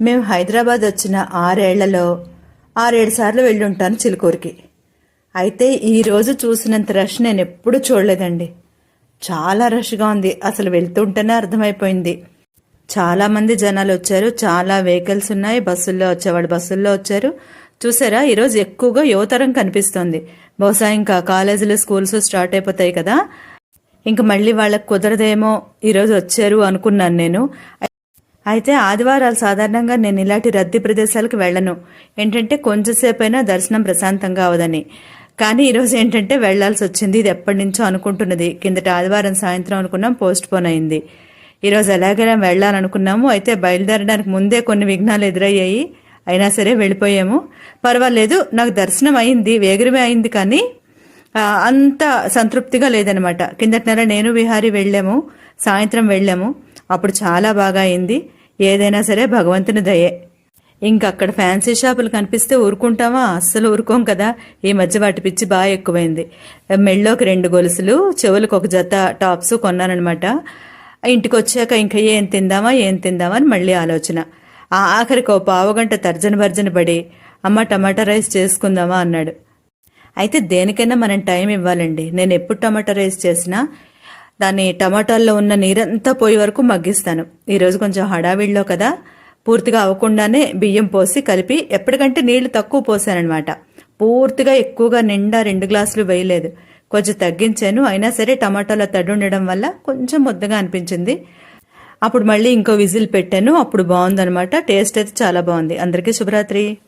మేము హైదరాబాద్ వచ్చిన ఆరేళ్ళలో ఆరేడు సార్లు వెళ్ళి ఉంటాను చిలుకూరికి. అయితే ఈరోజు చూసినంత రష్ నేను ఎప్పుడూ చూడలేదండి. చాలా రష్గా ఉంది. అసలు వెళ్తుంటేనే అర్థమైపోయింది. చాలామంది జనాలు వచ్చారు. చాలా వెహికల్స్ ఉన్నాయి. బస్సుల్లో వచ్చేవాడు బస్సుల్లో వచ్చారు. చూసారా? ఈరోజు ఎక్కువగా యువతరం కనిపిస్తుంది. బహుశా ఇంకా కాలేజీలు స్కూల్స్ స్టార్ట్ అయిపోతాయి కదా. ఇంక మళ్ళీ వాళ్ళకి కుదరదేమో ఈరోజు వచ్చారు అనుకున్నాను నేను. అయితే ఆదివారాలు సాధారణంగా నేను ఇలాంటి రద్దీ ప్రదేశాలకు వెళ్ళను. ఏంటంటే కొంచెంసేపైనా దర్శనం ప్రశాంతంగా అవదని. కానీ ఈరోజు ఏంటంటే వెళ్ళాల్సి వచ్చింది. ఇది ఎప్పటి నుంచో అనుకుంటున్నది. కిందట ఆదివారం సాయంత్రం అనుకున్నాం పోస్ట్ పోన్ అయింది. ఈరోజు ఎలాగైనా వెళ్ళాలనుకున్నాము. అయితే బయలుదేరడానికి ముందే కొన్ని విఘ్నాలు ఎదురయ్యాయి. అయినా సరే వెళ్ళిపోయాము. పర్వాలేదు నాకు దర్శనం అయింది వేగరమే అయింది కానీ అంత సంతృప్తిగా లేదనమాట కిందటి నెల నేను విహారీ వెళ్ళాము సాయంత్రం వెళ్ళాము. అప్పుడు చాలా బాగా అయింది. ఏదైనా సరే భగవంతుని దయే. ఇంకక్కడ ఫ్యాన్సీ షాపులు కనిపిస్తే ఊరుకుంటామా? అస్సలు ఊరుకోం కదా. ఈ మధ్య వాటి పిచ్చి బాగా ఎక్కువైంది. మెళ్ళోకి రెండు గొలుసులు చెవులకు ఒక జత టాప్స్ కొన్నానమాట ఇంటికి వచ్చాక ఇంకా ఏం తిందామా ఏం తిందామా అని మళ్ళీ ఆలోచన. ఆ ఆఖరికి ఓ పావుగంట తర్జన భర్జన పడి అమ్మ టమాటా రైస్ చేసుకుందామా? అన్నాడు. అయితే దేనికైనా మనం టైం ఇవ్వాలండి. నేను ఎప్పుడు టమాటా రైస్ చేసినా దాన్ని టమాటాల్లో ఉన్న నీరంతా పోయే వరకు మగ్గిస్తాను. ఈరోజు కొంచెం హడావిడిలో కదా. పూర్తిగా అవ్వకుండానే బియ్యం పోసి కలిపి ఎప్పటికంటే నీళ్ళు తక్కువ పోసానమాట పూర్తిగా ఎక్కువగా నిండా రెండు గ్లాసులు వేయలేదు. కొంచెం తగ్గించాను. అయినా సరే టమాటాలో తడి ఉండడం వల్ల కొంచెం ముద్దగా అనిపించింది. అప్పుడు మళ్ళీ ఇంకో విజిల్ పెట్టాను. అప్పుడు బాగుందనమాట టేస్ట్ అయితే చాలా బాగుంది. అందరికీ శుభరాత్రి.